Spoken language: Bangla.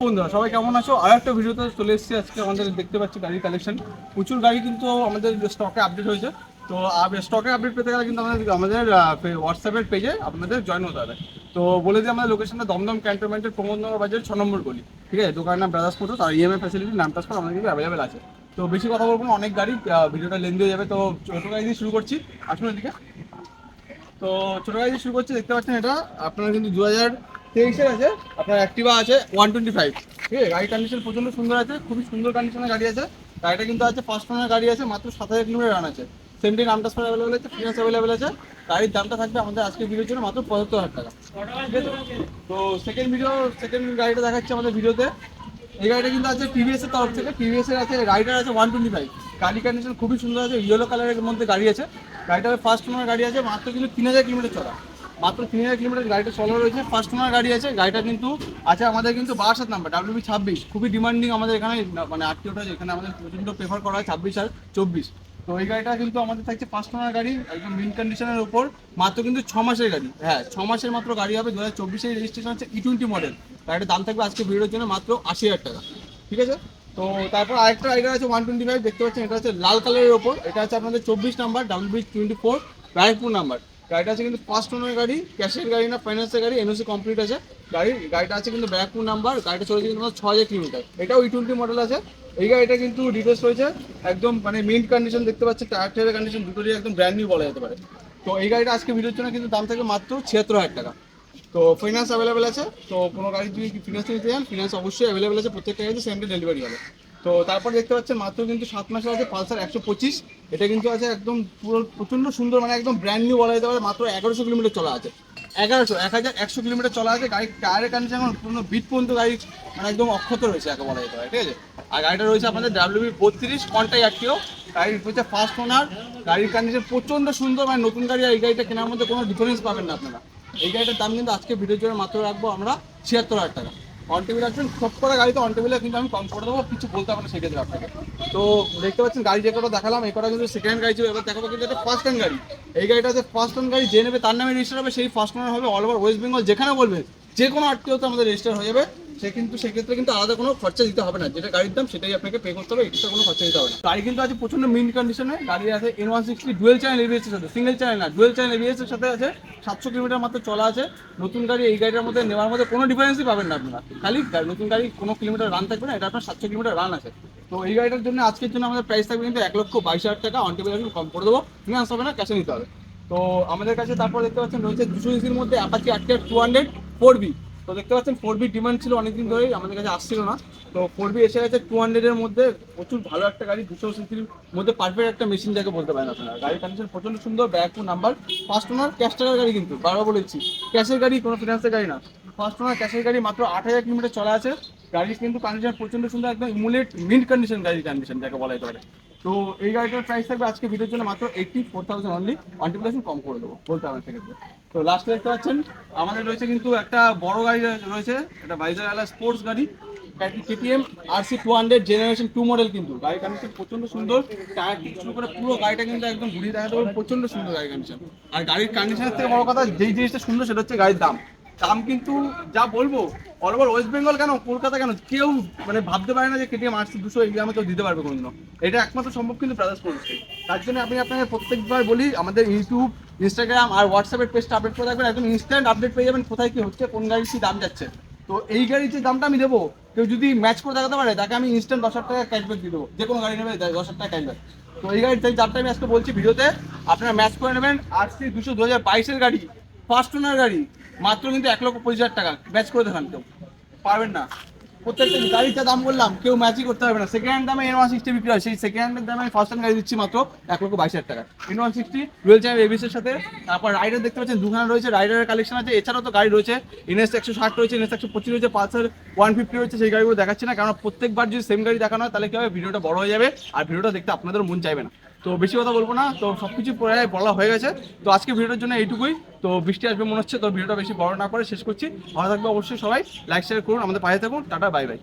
বন্ধুরা, সবাই কেমন আছো? আর একটা ভিডিওতে চলে এসেছি আজকে আমাদের দেখতে পাচ্ছি গাড়ির কালেকশন প্রচুর গাড়ি কিন্তু আমাদের স্টকে আপডেট হয়েছে। তো স্টকে আপডেট পেতে গেলে কিন্তু আমাদের আমাদের হোয়াটসঅ্যাপের পেজে আপনাদের জয়েন হতে হবে। তো, বলে দিই আমাদের লোকেশনটা দমদম ক্যান্টনমেন্টের প্রমোদনগর বাজার ছ নম্বর গলি। ঠিক আছে? দোকানের নাম ব্রাদার্স মোটর আর ইএমআই ফ্যাসিলিটি নাম ট্রান্সফার আমাদের কিন্তু অ্যাভেলেবেল আছে। তো, বেশি কথা বলব অনেক গাড়ি ভিডিওটা লেন্দি হয়ে যাবে। তো, ছোটো গাড়ি দিয়ে শুরু করছি। আসুন এদিকে। তো, ছোটো গাড়ি দিয়ে শুরু করছি, দেখতে পাচ্ছেন এটা। আপনারা কিন্তু দু হাজার তেইশের আছে, আপনার অ্যাক্টিভা আছে ওয়ান টোয়েন্টি ফাইভ ঠিক আছে, গাড়ির কন্ডিশন প্রচণ্ড সুন্দর আছে, খুবই সুন্দর কন্ডিশনের গাড়ি আছে। গাড়িটা কিন্তু আছে ফার্স্ট ওনার গাড়ি আছে, মাত্র সাত হাজার কিলোমিটার রান আছে। সেমটি নাম ট্রান্সফার অ্যাভেলেবেল আছে ফিনান্স অ্যাভেলেবেল আছে। গাড়ির দামটা থাকবে আমাদের আজকের ভিডিওর জন্য মাত্র পঁচাত্তর হাজার টাকা। ঠিক আছে? তো সেকেন্ড ভিডিও সেকেন্ড গাড়িটা দেখাচ্ছে আমাদের ভিডিওতে এই গাড়িটা কিন্তু আছে টিভিএস এর তরফ থেকে। টিভিএস এর আছে রাইডার আছে ওয়ান টোয়েন্টি ফাইভ গাড়ি কন্ডিশন খুবই সুন্দর আছে ইয়েলো কালারের মধ্যে গাড়ি আছে। গাড়িটা ফার্স্ট ওনার গাড়ি আছে, মাত্র কিন্তু তিন হাজার কিলোমিটার চলা মাত্র তিন হাজার কিলোমিটার গাড়িটা চলা রয়েছে। ফার্স্ট ওনার গাড়ি আছে, গাড়িটা কিন্তু আছে আমাদের কিন্তু বারাসাত নাম্বার ডাব্লিউবি ছাব্বিশ। খুবই ডিমান্ডিং আমাদের এখানে মানে আত্মীয়টা এখানে আমাদের প্রচণ্ড প্রেফার করা হয়, ছাব্বিশ আর চব্বিশ। তো এই গাড়িটা কিন্তু আমাদের থাকছে ফার্স্ট ওনার গাড়ি, একদম মিন কন্ডিশনের উপর, মাত্র কিন্তু ছ মাসের গাড়ি। হ্যাঁ ছ মাসের মাত্র গাড়ি হবে দু হাজার চব্বিশের রেজিস্ট্রেশন হচ্ছে ই টোয়েন্টি মডেল গাড়িটার দাম থাকবে আজকে ভিডিওর জন্য মাত্র আশি হাজার টাকা। ঠিক আছে? তো তারপর আরেকটা রাইডার আছে ওয়ান টোয়েন্টি ফাইভ দেখতে পাচ্ছেন, এটা হচ্ছে লাল কালারের ওপর এটা হচ্ছে আপনাদের চব্বিশ number W B twenty four Raipur number গাড়িটা আছে কিন্তু ফার্স্ট ওনার গাড়ি ক্যাশের গাড়ি না ফাইন্যান্সের গাড়ি এনওসি কমপ্লিট আছে। গাড়ি, গাড়িটা আছে কিন্তু ব্যারাকপুর নাম্বার গাড়িটা চলেছে কিন্তু ছ হাজার কিলোমিটার। এটাও ই টোয়েন্টি মডেল আছে। এই গাড়িটা কিন্তু ডিটেলস রয়েছে। একদম মানে মিন্ট কন্ডিশন দেখতে পাচ্ছেন টায়ার টায়ারের কন্ডিশন দুটোরই একদম ব্র্যান্ড নিউ বলা যেতে পারে। তো এই গাড়িটা আজকে ভিডিওর জন্য কিন্তু দাম থাকবে মাত্র ছিয়াত্তর হাজার টাকা। তো ফাইন্যান্স অ্যাভেলেবেল আছে। তো কোনো গাড়ি যদি ফিনান্স নিতে চান ফিনান্স অবশ্যই অ্যাভেলেবেল আছে। প্রত্যেকটা গাড়িতে সেম ডে ডেলিভারি হবে। তো তারপর দেখতে পাচ্ছেন মাত্র কিন্তু সাত মাসের আছে পালসার একশো পঁচিশ। এটা কিন্তু আছে একদম পুরো প্রচণ্ড সুন্দর মানে একদম ব্র্যান্ড নিউ বলা যেতে পারে, মাত্র এগারোশো কিলোমিটার চলা আছে। এগারোশো, এক হাজার একশো কিলোমিটার চলা আছে গাড়ি টায়ারের কন্ডিশন এখন পুরো বিট পর্যন্ত গাড়ি মানে একদম অক্ষত রয়েছে একে বলা যেতে পারে, ঠিক আছে? আর গাড়িটা রয়েছে আপনাদের ডাব্লিউবি বত্রিশ, কন্টাই আটটিও গাড়ির হচ্ছে ফার্স্ট ওনার গাড়ির কন্ডিশন প্রচণ্ড সুন্দর মানে নতুন গাড়ি আর এই গাড়িটা কেনার মধ্যে কোনো ডিফারেন্স পাবেন না আপনারা। এই গাড়িটার দাম কিন্তু আজকে ভিডিওর জন্য মাত্র রাখব আমরা ছিয়াত্তর হাজার টাকা। অন টেবিল রাখবেন সব কটা গাড়িতে অন টেবিলে কিন্তু আমি কম করে দেবো, কিছু বলতে না সেক্ষেত্রে আপনাকে। তো দেখতে পাচ্ছেন, গাড়ি যে কটা দেখালাম, এই কটা কিন্তু সেকেন্ড গাড়ি ছিল, এবার দেখাবো কিন্তু এটা ফার্স্ট হ্যান্ড গাড়ি। এই গাড়িটা যে ফার্স্ট হ্যান্ড গাড়ি যে নেবে তার নামে রেজিস্টার হবে, সেই ফার্স্ট হ্যান্ড হবে অল ওভার ওয়েস্ট বেঙ্গল যেখানে বলবে যে কোনো আত্মীয়তা আমাদের রেজিস্টার হয়ে যাবে। সে কিন্তু সেক্ষেত্রে কিন্তু আলাদা কোনো খরচা দিতে হবে না। যেটা গাড়ির দাম, সেটাই আপনাকে পে করতে হবে এক্সট্রা কোনো খরচা দিতে হবে না। গাড়ি কিন্তু আছে প্রচণ্ড মিন কন্ডিশনে গাড়ি আছে N one sixty dual channel ABS সাথে সিঙ্গেল চ্যানেল না ডুয়েল চ্যানেল এবিএস সাথে আছে। সাতশো কিলোমিটার মাত্র চলা আছে। নতুন গাড়ি, এই গাড়ির মধ্যে নেওয়ার মধ্যে কোনো ডিফারেন্সই পাবেন না আপনারা। খালি নতুন গাড়ি কোনো কিলোমিটার রান থাকবে না, এটা আপনার সাতশো কিলোমিটার রান আছে। তো এই গাড়িটার জন্য আজকের জন্য আমাদের প্রাইস থাকবে কিন্তু এক লক্ষ বাইশ হাজার টাকা। অন টেবিল কম করে দেবো। ফিনান্স হবে না ক্যাশে নিতে হবে। তো আমাদের কাছে তারপর দেখতে পাচ্ছেন রয়েছে দুশো ইসির মধ্যে অ্যাপাচি আটকে টু হান্ড্রেড ফোর বি তো দেখতে পাচ্ছেন ফোর বি ডিমান্ড ছিল অনেকদিন ধরেই, আমাদের কাছে আসছিল না। তো ফোর বি এসে গেছে টু হান্ড্রেডের মধ্যে প্রচুর ভালো একটা গাড়ি, দুশো সিসির মধ্যে পারফেক্ট একটা মেশিন যাকে বলতে পারেন আপনারা। গাড়ির কন্ডিশন প্রচণ্ড সুন্দর ব্যাকপুর নাম্বার ফার্স্ট ওনার ক্যাশ টাকার গাড়ি কিন্তু, বারবার বলেছি ক্যাশের গাড়ি, কোনো ফিনান্সের গাড়ি না। ফার্স্ট ওনার ক্যাশের গাড়ি মাত্র আট হাজার কিলোমিটার চলা আছে। গাড়ির কিন্তু কন্ডিশন প্রচণ্ড সুন্দর, একদম ইমুলেট মিন্ট কন্ডিশন গাড়ির কন্ডিশন যাকে বলা যেতে পারে। তো এই গাড়িটার প্রাইস থাকবে আজকে ভিডিওর জন্য মাত্র eighty four thousand only one কম করে দেবো, বলতে হবে সেক্ষেত্রে তো লাস্টে দেখতে পাচ্ছেন, আমাদের রয়েছে কিন্তু একটা বড় গাড়ি রয়েছে একটা বাইজার আলা স্পোর্টস গাড়ি KTM R C two hundred generation two model কিন্তু। গাড়ি কন্ডিশন প্রচণ্ড সুন্দর টায়ার থেকে শুরু করে পুরো গাড়িটা কিন্তু একদম ঘুরিয়ে দেখাতে পারবে প্রচণ্ড সুন্দর গাড়ি কন্ডিশন আর গাড়ির কন্ডিশনের থেকে বড় কথা, যেই জিনিসটা সুন্দর সেটা হচ্ছে গাড়ির দাম। দাম কিন্তু যা বলব অল ওভার ওয়েস্ট বেঙ্গল কেন, কলকাতা কেন, কেউ মানে ভাবতে পারে না যে কেটিএম আরসি দুশো এই কেউ দিতে পারবে কোনোদিনও। এটা একমাত্র সম্ভব কিন্তু ব্রাদার্স পড়ছে তার জন্য আমি আপনাকে প্রত্যেকবার বলি, আমাদের ইউটিউব ইনস্টাগ্রাম আর হোয়াটসঅ্যাপের পেজটা আপডেট করে রাখবেন, একদম ইনস্ট্যান্ট আপডেট পেয়ে যাবেন কোথায় কি হচ্ছে, কোন গাড়ির কি দাম যাচ্ছে। তো এই গাড়ির যে দামটা আমি দেবো, কেউ যদি ম্যাচ করে দেখাতে পারে, তাকে আমি ইনস্ট্যান্ট দশ হাজার টাকা ক্যাশব্যাক দিয়ে দেবো। যে কোনো গাড়ি নেবে দশ হাজার টাকা ক্যাশব্যাক তো এই গাড়ির যে দামটা আমি আজকে বলছি ভিডিওতে, আপনারা ম্যাচ করে নেবেন আর সি দুশো দু হাজার বাইশের গাড়ি ফার্স্ট ওনার গাড়ি, মাত্র কিন্তু এক লক্ষ পঁচিশ হাজার টাকা। ম্যাচ করে দেখান কেউ। পারবেন না। প্রত্যেকটা গাড়ির যা দাম বললাম, কেউ ম্যাচই করতে পারবে না। সেকেন্ড হ্যান্ড দামে এন ওয়ান সিক্সটি বিক্রি হয়। সেই সেকেন্ড হ্যান্ডের দামে আমি ফার্স্ট হ্যান্ড গাড়ি দিচ্ছি মাত্র এক লক্ষ বাইশ হাজার টাকা। N one sixty dual channel এবিসের সাথে, তারপর রাইডার দেখতে পাচ্ছেন, দুখানা রয়েছে। রাইডারের কালেকশন আছে। এছাড়াও তো গাড়ি রয়েছে। এনএস একশো ষাট রয়েছে এনএস একশো পঁচিশ রয়েছে পালসার ওয়ান ফিফটি রয়েছে। সেই গাড়িগুলো দেখাচ্ছি না কারণ প্রত্যেকবার যদি সেম গাড়ি দেখানো হয়, তাহলে কি হবে? ভিডিওটা বড় হয়ে যাবে আর ভিডিওটা দেখতে আপনাদের মন চাইবে না। তো বেশি কথা বলব না। তো সব কিছু প্রায় বলা হয়ে গেছে। তো আজকে ভিডিওর জন্য এইটুকুই। তো বৃষ্টি আসবে মনে হচ্ছে, তো ভিডিওটা বেশি বড় না করে শেষ করছি। ভালো থাকবে অবশ্যই সবাই। লাইক শেয়ার করুন। আমাদের পাশে থাকুন। Tata bye bye